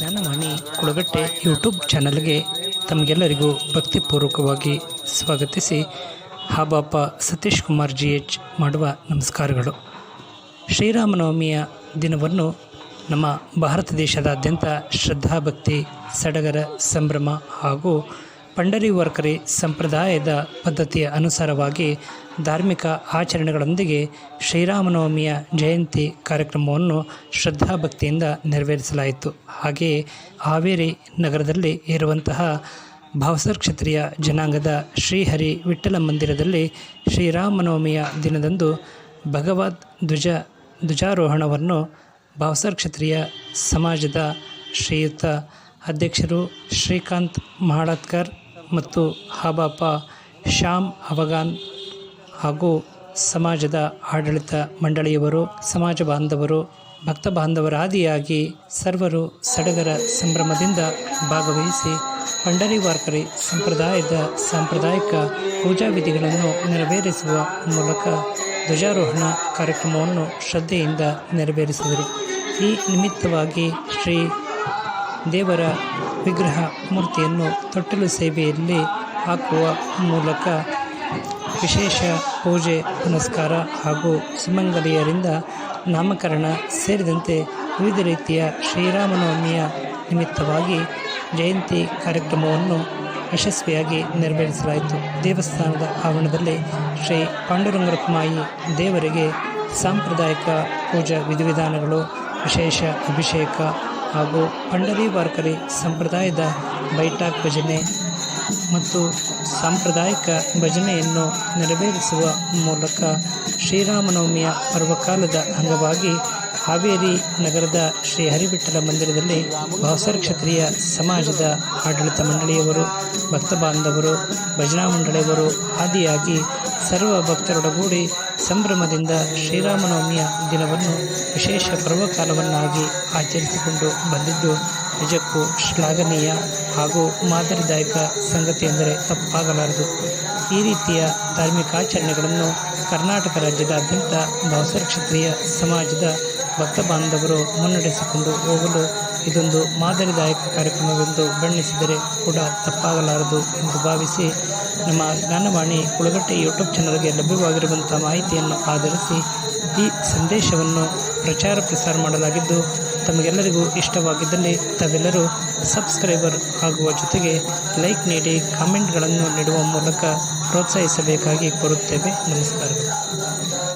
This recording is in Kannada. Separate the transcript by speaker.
Speaker 1: ಜ್ಞಾನವಾಣಿ ಕುಳಗಟ್ಟೆ ಯೂಟ್ಯೂಬ್ ಚಾನಲ್ಗೆ ತಮಗೆಲ್ಲರಿಗೂ ಭಕ್ತಿಪೂರ್ವಕವಾಗಿ ಸ್ವಾಗತಿಸಿ. ಹಾಬಾಪ ಸತೀಶ್ ಕುಮಾರ್ ಜಿ ಎಚ್ ಮಾಡುವ ನಮಸ್ಕಾರಗಳು. ಶ್ರೀರಾಮನವಮಿಯ ದಿನವನ್ನು ನಮ್ಮ ಭಾರತ ದೇಶದಾದ್ಯಂತ ಶ್ರದ್ಧಾಭಕ್ತಿ, ಸಡಗರ, ಸಂಭ್ರಮ ಹಾಗೂ ಪಂಡರಿವರ್ಕರಿ ಸಂಪ್ರದಾಯದ ಪದ್ಧತಿಯ ಅನುಸಾರವಾಗಿ ಧಾರ್ಮಿಕ ಆಚರಣೆಗಳೊಂದಿಗೆ ಶ್ರೀರಾಮನವಮಿಯ ಜಯಂತಿ ಕಾರ್ಯಕ್ರಮವನ್ನು ಶ್ರದ್ಧಾಭಕ್ತಿಯಿಂದ ನೆರವೇರಿಸಲಾಯಿತು. ಹಾಗೆಯೇ ಹಾವೇರಿ ನಗರದಲ್ಲಿ ಇರುವಂತಹ ಭಾವಸರ್ ಕ್ಷತ್ರಿಯ ಜನಾಂಗದ ಶ್ರೀಹರಿ ವಿಠ್ಠಲ ಮಂದಿರದಲ್ಲಿ ಶ್ರೀರಾಮನವಮಿಯ ದಿನದಂದು ಭಗವದ್ ಧ್ವಜ ಧ್ವಜಾರೋಹಣವನ್ನು ಭಾವಸರ್ ಕ್ಷತ್ರಿಯ ಸಮಾಜದ ಶ್ರೀಯುತ ಅಧ್ಯಕ್ಷರು ಶ್ರೀಕಾಂತ್ ಮಹಾಡತ್ಕರ್ ಮತ್ತು ಹಬಾಪ ಶ್ಯಾಮ್ ಅವಗಾನ್ ಹಾಗೂ ಸಮಾಜದ ಆಡಳಿತ ಮಂಡಳಿಯವರು, ಸಮಾಜ ಬಾಂಧವರು, ಭಕ್ತ ಬಾಂಧವರಾದಿಯಾಗಿ ಸರ್ವರು ಸಡಗರ ಸಂಭ್ರಮದಿಂದ ಭಾಗವಹಿಸಿ ಪಂಡರಿ ವಾರ್ಕರಿ ಸಂಪ್ರದಾಯದ ಸಾಂಪ್ರದಾಯಿಕ ಪೂಜಾ ವಿಧಿಗಳನ್ನು ನೆರವೇರಿಸುವ ಮೂಲಕ ಧ್ವಜಾರೋಹಣ ಕಾರ್ಯಕ್ರಮವನ್ನು ಶ್ರದ್ಧೆಯಿಂದ ನೆರವೇರಿಸಿದರು. ಈ ನಿಮಿತ್ತವಾಗಿ ಶ್ರೀ ದೇವರ ವಿಗ್ರಹ ಮೂರ್ತಿಯನ್ನು ತೊಟ್ಟಿಲು ಸೇವೆಯಲ್ಲಿ ಹಾಕುವ ಮೂಲಕ ವಿಶೇಷ ಪೂಜೆ, ಪುನಸ್ಕಾರ ಹಾಗೂ ಸುಮಂಗಲಿಯರಿಂದ ನಾಮಕರಣ ಸೇರಿದಂತೆ ವಿವಿಧ ರೀತಿಯ ಶ್ರೀರಾಮನವಮಿಯ ನಿಮಿತ್ತವಾಗಿ ಜಯಂತಿ ಕಾರ್ಯಕ್ರಮವನ್ನು ಯಶಸ್ವಿಯಾಗಿ ನೆರವೇರಿಸಲಾಯಿತು. ದೇವಸ್ಥಾನದ ಆವರಣದಲ್ಲಿ ಶ್ರೀ ಪಾಂಡುರಂಗರತ್ಮಾಯಿ ದೇವರಿಗೆ ಸಾಂಪ್ರದಾಯಿಕ ಪೂಜಾ ವಿಧಿವಿಧಾನಗಳು, ವಿಶೇಷ ಅಭಿಷೇಕ ಹಾಗೂ ಪಂಡರಿ ವಾರ್ಕರಿ ಸಂಪ್ರದಾಯದ ಬೈಟಾಕ್ ಭಜನೆ ಮತ್ತು ಸಾಂಪ್ರದಾಯಿಕ ಭಜನೆಯನ್ನು ನೆರವೇರಿಸುವ ಮೂಲಕ ಶ್ರೀರಾಮನವಮಿಯ ಪರ್ವಕಾಲದ ಅಂಗವಾಗಿ ಹಾವೇರಿ ನಗರದ ಶ್ರೀ ಹರಿಬಿಟ್ಟಲ ಮಂದಿರದಲ್ಲಿ ಭಾವಸರ್ ಕ್ಷತ್ರಿಯ ಸಮಾಜದ ಆಡಳಿತ ಮಂಡಳಿಯವರು ಭಕ್ತ ಬಾಂಧವರು ಭಜನಾ ಮಂಡಳಿಯವರು ಆದಿಯಾಗಿ ಸರ್ವ ಭಕ್ತರೊಡಗೂಡಿ ಸಂಭ್ರಮದಿಂದ ಶ್ರೀರಾಮನವಮಿಯ ದಿನವನ್ನು ವಿಶೇಷ ಪರ್ವಕಾಲವನ್ನಾಗಿ ಆಚರಿಸಿಕೊಂಡು ಬಂದಿದ್ದು ನಿಜಕ್ಕೂ ಶ್ಲಾಘನೀಯ ಹಾಗೂ ಮಾದರಿದಾಯಕ ಸಂಗತಿ ಎಂದರೆ ತಪ್ಪಾಗಲಾರದು. ಈ ರೀತಿಯ ಧಾರ್ಮಿಕ ಆಚರಣೆಗಳನ್ನು ಕರ್ನಾಟಕ ರಾಜ್ಯದಾದ್ಯಂತ ಬಾಸರ ಕ್ಷತ್ರಿಯ ಸಮಾಜದ ಭಕ್ತ ಬಾಂಧವರು ಮುನ್ನಡೆಸಿಕೊಂಡು ಹೋಗಲು ಇದೊಂದು ಮಾದರಿದಾಯಕ ಕಾರ್ಯಕ್ರಮವೆಂದು ಬಣ್ಣಿಸಿದರೆ ಕೂಡ ತಪ್ಪಾಗಲಾರದು ಎಂದು ಭಾವಿಸಿ ನಮ್ಮ ಜ್ಞಾನವಾಣಿ ಕುಳಗಟ್ಟೆ ಯೂಟ್ಯೂಬ್ ಚಾನಲ್ಗೆ ಲಭ್ಯವಾಗಿರುವಂಥ ಮಾಹಿತಿಯನ್ನು ಆಧರಿಸಿ ಈ ಸಂದೇಶವನ್ನು ಪ್ರಚಾರ ಪ್ರಸಾರ ಮಾಡಲಾಗಿದ್ದು, ತಮಗೆಲ್ಲರಿಗೂ ಇಷ್ಟವಾಗಿದ್ದಲ್ಲಿ ತಾವೆಲ್ಲರೂ ಸಬ್ಸ್ಕ್ರೈಬರ್ ಆಗುವ ಜೊತೆಗೆ ಲೈಕ್ ನೀಡಿ ಕಾಮೆಂಟ್ಗಳನ್ನು ನೀಡುವ ಮೂಲಕ ಪ್ರೋತ್ಸಾಹಿಸಬೇಕಾಗಿ ಕೋರುತ್ತೇವೆ. ನಮಸ್ಕಾರಗಳು.